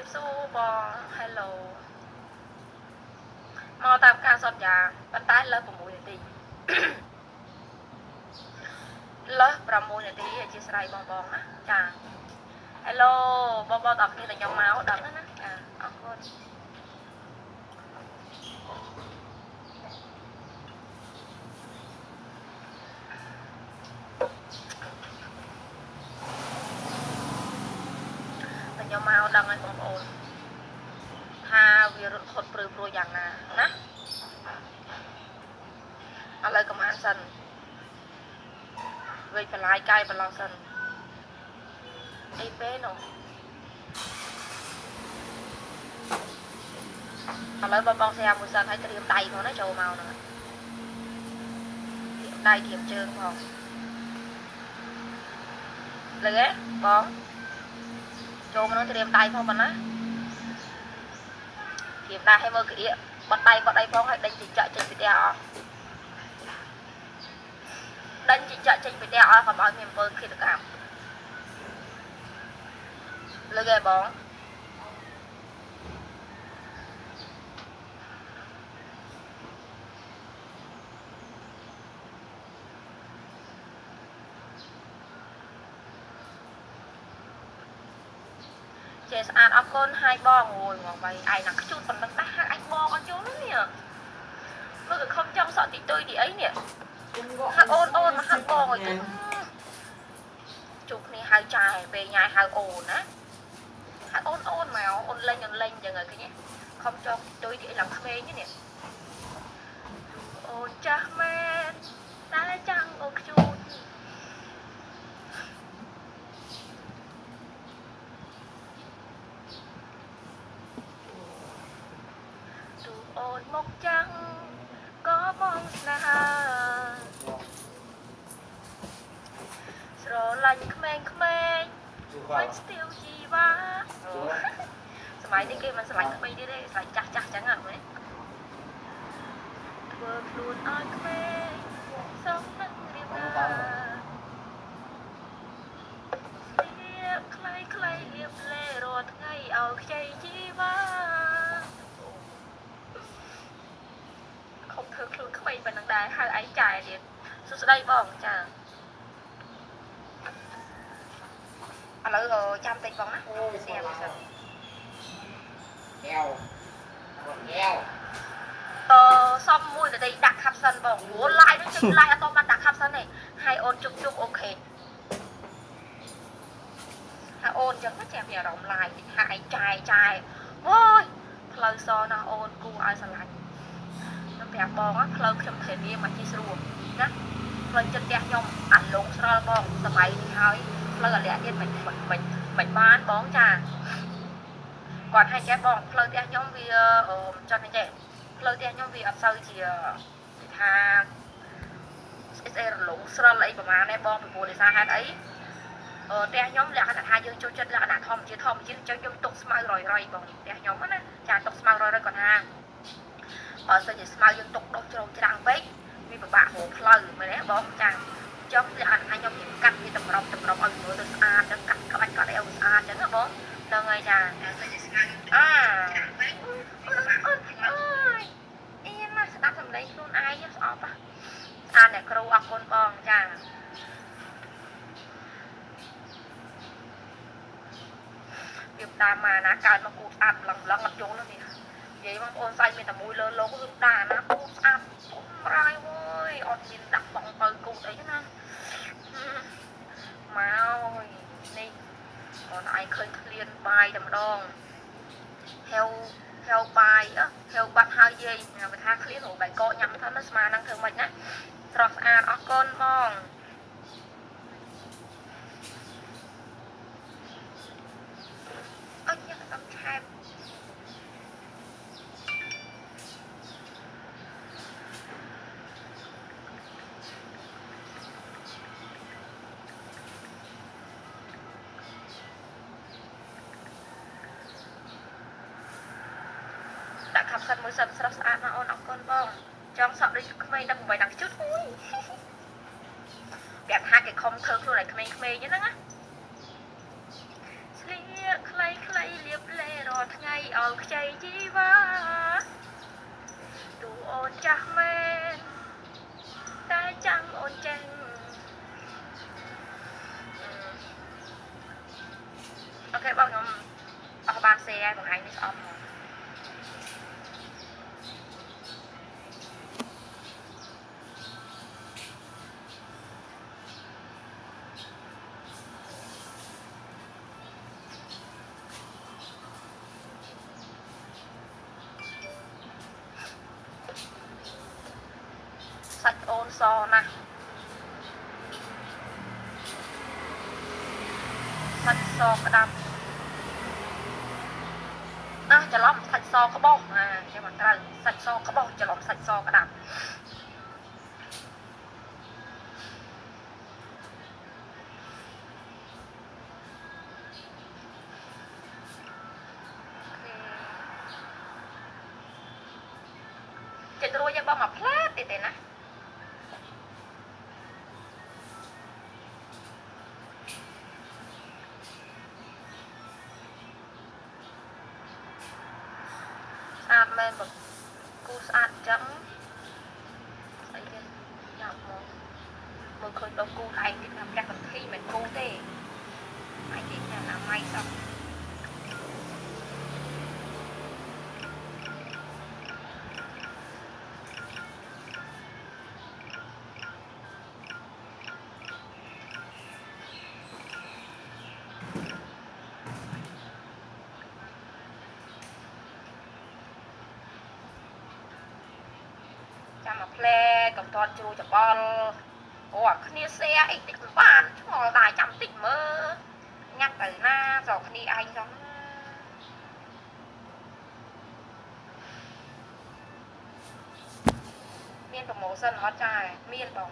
រាបសួរបង Hello មកតាមការសន្យាប៉ុន្តែលើ6នាទីលើ6នាទីអធិស្ឋានបងបងណាចា Hello បងបងតើគ្នាតែខ្ញុំមកដឹងណាចាអរគុណតែខ្ញុំមកដឹងហើយបងប្អូនថា វារត់ខុតព្រឺព្រួយយ៉ាងណាណាឥឡូវកំអានសិនវេចបន្លាយកាយបន្លងសិនអីពេលនោះឥឡូវបងបងស្រាមួយសិនហើយត្រៀមដៃផងណាចូលមកហ្នឹងត្រៀមដៃត្រៀមជើងផងលឺទេបងចូលមកនោះត្រៀមដៃផងប៉ុណ្ណា ត្រៀមដៃឲ្យមើលក្អៀកបត់ដៃបត់ដៃផងហើយដេញចិញ្ចាក់ចេញពីផ្ទះអស់ដេញចិញ្ចាក់ចេញពីផ្ទះអស់កុំឲ្យមានអំពើឃាតកម្មលើកឯបង ចេះស្អាតអរគុណហើយបងអូយមកបីឯងណាខ្ជូតប៉ុណ្ណឹងដែរហាក់ឯងបងអត់យល់នេះមើលក៏ខំចង់សក់ទីទុយទីអីនេះហាក់អូនអូនមកហាក់បងអើយទៅជួបគ្នាហៅចាយពេលញ៉ាយហៅអូនណាហៅអូនអូនមកអូនលេងអូនលេងអញ្ចឹងហើយឃើញទេខំចង់ទីទុយទីអីឡើងក្មេងនេះអូនចាស់មែនតែចាំងអូខ្ជូត ទូអូនមកចាំងក៏មកស្នេហាស្រឡាញ់ក្មេងក្មេង មិនស្ទាវជីវ៉ាសម័យនេះគេមិនស្រឡាញ់ក្មេងទៀតទេស្រឡាញ់ចាស់ចាស់ចឹងហ៎មើលធ្វើខ្លួនឲ្យក្មេងសំនឹងរៀបណាស្លៀកខ្លីខ្លីរៀបលេរាល់ថ្ងៃឲ្យខ្ចីជីវ៉ាខំធ្វើខ្លួនក្មេងប៉ុណ្ណឹងដែរហៅឯងចាយទៀតសួស្ដីបងចា ឥឡូវចាំតិចបងណាអូសៀមសិនកែវបងកែវតសំមួយទៅដាក់ caption បងព្រោះ live នេះជិះ live អត់តបានដាក់ caption ទេហើយអូនជុកជុកអូខេហើយអូនចឹងចាំមានអារម្មណ៍ live តិចហាយចាយចាយអូយផ្លូវសណាស់អូនគូឲ្យស្រឡាញ់ខ្ញុំប្រាប់បងផ្លូវខ្ញុំធានាមកជិះស្រួលណាផ្លូវចិត្តផ្ទះខ្ញុំអាលងស្រល់បងសម័យនេះហើយ ផ្លូវអាលាក់ទៀតមិនមិនមិនមិនបានបងចាគាត់ឲ្យចេះបងផ្លូវផ្ទះខ្ញុំវាអឺមិនចង់ទេផ្លូវផ្ទះខ្ញុំវាអត់សូវជាគេថាស្អីស្អីរលងស្រល់អីប្រហែលដែរបងពីព្រោះដោយសារហេតុអីអឺផ្ទះខ្ញុំលក្ខណៈថាយើងចូលចិត្តលក្ខណៈធម្មជាតិធម្មជាតិអញ្ចឹងខ្ញុំទុកស្មៅរយរយបងផ្ទះខ្ញុំណាចាទុកស្មៅរយរយគាត់ថាបើសិនជាស្មៅយើងទុកដុះជ្រោមច្រាំងពេកវាពិបាករកផ្លូវមែនទេបងចា ចុះលក្ខណៈថាខ្ញុំនិយាយកាត់វាតម្រប់តម្រប់ឲ្យមើលទៅស្អាតចឹងកាត់ក្បាច់កាត់អីឲ្យស្អាតចឹងណាបងហ្នឹងហើយចាអាអូនអូនអើយអីណាស្ដាប់សម្លេងខ្លួនឯងស្អប់ហ៎ស្អាតអ្នកគ្រូអរគុណបងចាវាតាមមកណាកើតមកគូស្អាតម្លឹងម្លឹងអត់យល់ទេ នេះនិយាយបងប្អូនស្អែកមានតែមួយលើលោកគឺដាណាគូស្អាតគូប្រាយវើយអត់មានដាក់បងបើគូអីណាមកនេះអូនឯងឃើញឃ្លានបាយតែម្ដងហេវហេវបាយអហេវបាត់ហើយយាយបើថាឃ្លានរបាយកកញ៉ាំទៅណាស្មាហ្នឹងធ្វើម៉េចណាស្រស់ស្អាតអរគុណបងអត់ញ៉ាំតាមឆែប ដាក់ខាប់សិនមួយសិនស្រស់ស្អាតណាស់អូនអរគុណបងចង់សក់ដូចក្មេងដល់8ដល់ជុតអូយប្រាប់ថាគេខំធ្វើខ្លួនឲ្យក្មេងៗហ្នឹងណាស្លៀកខ្លីខ្លីលៀបលេរាល់ ល់ថ្ងៃឲ្យខ្ចីជីវ៉ាទូអូនចាស់មែនតែចាំអូនចេញអូខេបងខ្ញុំអស់បានសេហើយបងឯងនេះស្អប់មក សាច់ អូនសណាស់សាច់សក្តាប់ណាច្រឡំសាច់សក្បោសអាចាំមិនត្រូវសាច់សក្បោសច្រឡំសាច់សក្តាប់ចិត្តរួចយកបងមកផ្លែទៀតទេណា តមែនបងគូស្អាតអញ្ចឹងស្អីគេចាប់មកមើលឃើញដល់គូឯងទៀតថាផ្ទះកន្ធីមិនគូទេឯងនិយាយថាណាម៉ៃសោះ ផ្លែកំតត់ជ្រូចច្បល់អូអាគ្នាសែអីតិចមិនបានឆ្ងល់ដែរចាំតិចមើលញ៉ាំទៅណាស្រកគ្នាឯងចង់មានប្រូម៉ូសិនអត់ចាមានបង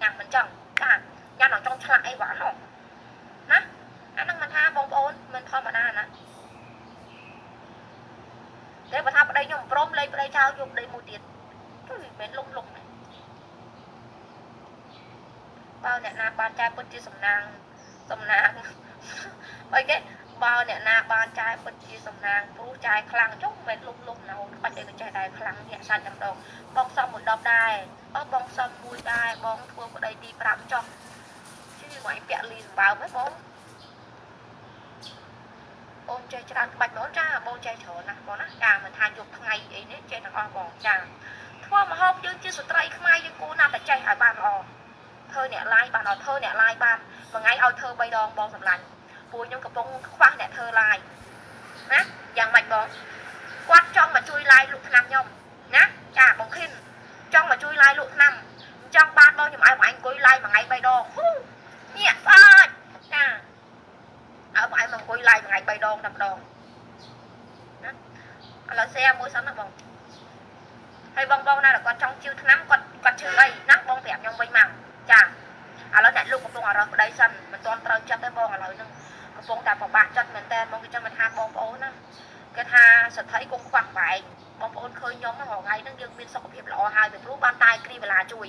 ញ៉ាំមិនចឹងចាញ៉ាំដល់ចង់ឆ្លាក់អីវ៉ានោះណាអាហ្នឹងមិនថាបងប្អូនមិនធម្មតាណាតែបើថាប្តីខ្ញុំព្រមលេងប្តីចោលយកប្តីមួយទៀតគឺ មិនមែនលុកលុកណាបើអ្នកណាបានចាយពិតជាសំណាងសំណាងបើគេបើអ្នកណាបានចាយពិតជាសំណាងព្រោះចាយខ្លាំងចុះមិនមែនលុកលុកណាអូនខ្វាច់អីក៏ចេះដែរខ្លាំងញាក់សាច់តែម្ដងបងសំមួយដប់ដែរអឺបងសំមួយដែរបងធ្វើប្តីទី5ចុះជឿមកឯងពាក់លីសម្បើមហ៎បងអូនចេះច្រើនក្បាច់បងចាបងចេះច្រើនណាស់បងណាចាមិនថាយកថ្ងៃអីនេះចេះទាំងអស់បងចា ធ្វើមហូបយើងជាស្ត្រីខ្មែរយើងគួរណាស់តែចេះឲ្យបានល្អធ្វើអ្នកឡាយបានអត់ធ្វើអ្នកឡាយបានមួយថ្ងៃឲ្យធ្វើ3ដងបងសម្លាញ់ពួកខ្ញុំកំពុងខ្វះអ្នកធ្វើឡាយណាយ៉ាងម៉េចបងគាត់ចង់មកជួយឡាយលក់ឆ្នាំខ្ញុំណាចាបងឃិនចង់មកជួយឡាយលក់ឆ្នាំអញ្ចឹងបានបងខ្ញុំឲ្យបងឯងអង្គុយឡាយមួយថ្ងៃ3ដងហ៊ូញាក់ស្អាតចាឲ្យបងឯងមកអង្គុយឡាយមួយថ្ងៃ3ដងតែម្ដងណាឥឡូវ share មួយសិនណាបង ហើយបងបងណាដែលគាត់ចង់ជឿឆ្នាំគាត់គាត់ជឿអីណាបងប្រាប់ខ្ញុំវិញមកចាឥឡូវអ្នកលោកកំពុងអរសប្តីសិនមិនទាន់ត្រូវចិត្តទេបងឥឡូវហ្នឹងកំពុងតែពិបាកចិត្តមែនតើមកគេចាំមិនថាបងប្អូនណាគេថាសទ្ធិគង់ខ្វះបែកបងប្អូនឃើញខ្ញុំហ្នឹងថ្ងៃហ្នឹងយើងមានសុខភាពល្អហើយពីព្រោះបានតែគ្រីវេឡាជួយ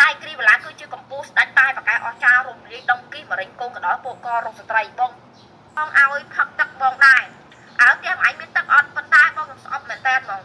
តែគ្រីវេឡាគឺជាកម្ពុជាស្ដាច់តែបកែអស់ចាររំលាយដុំគីមរិញកូនកដោពួកករោគស្ត្រីបងបងឲ្យផឹកទឹកបងដែរអើផ្ទះបងឯងមានទឹកអត់ប៉ុន្តែបងខ្ញុំស្អប់មែនតើបង